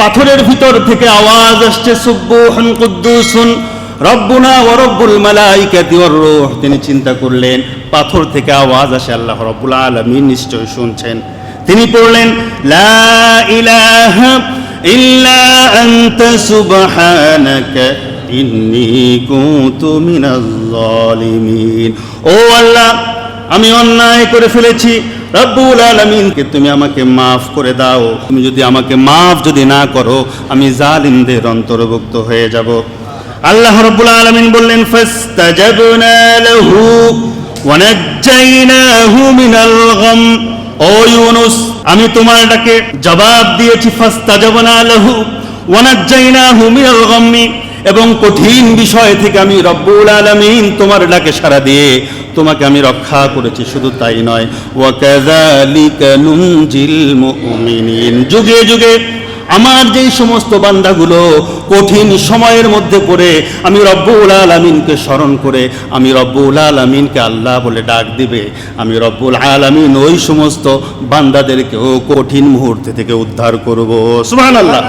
পাথরের ভিতর থেকে আওয়াজ আসছে সুব্বুহুন কুদ্দুসুন, রব্বুনা ওয়া রব্বুল মালাইকাতি ওয়ার রূহ। তিনি চিন্তা করলেন, পাথর থেকে আওয়াজ আসে, আল্লাহ রব্বুল আলামিন নিশ্চয় শুনছেন। তিনি পড়লেন, লা ইলাহা ইল্লা আনতা সুবহানাকা, ইন্নী কুনতু মিনাজ জালিমিন ও আল্লাহ আমি অন্যায় করে ফেলেছি। রব্বুল আলমিনকে তুমি আমাকে মাফ করে দাও। তুমি যদি আমাকে মাফ যদি না করো, আমি জালিমদের অন্তর্ভুক্ত হয়ে যাব। আল্লাহ রব্বুল আলমিন বললেন আমি তোমার ডাকে জবাব দিয়েছি, ফাস্তাজাবনা লাহু ওয়ানাজ্জাইনাহু মিনাল গাম্মি। এবং কঠিন বিষয় থেকে আমি রব্বুল আলমিন তোমার ডাকে সারা দিয়ে তোমাকে আমি রক্ষা করেছি, শুধু তাই নয়। যুগে যুগে আমার যেই সমস্ত বান্দাগুলো কঠিন সময়ের মধ্যে পড়ে আমি রব্বুল আলমিনকে স্মরণ করে আমি রব্বুল আলমিনকে আল্লাহ বলে ডাক দিবে। আমি রব্বুল আলমিন ওই সমস্ত বান্দাদেরকেও কঠিন মুহূর্তে থেকে উদ্ধার করব। সুবহানাল্লাহ।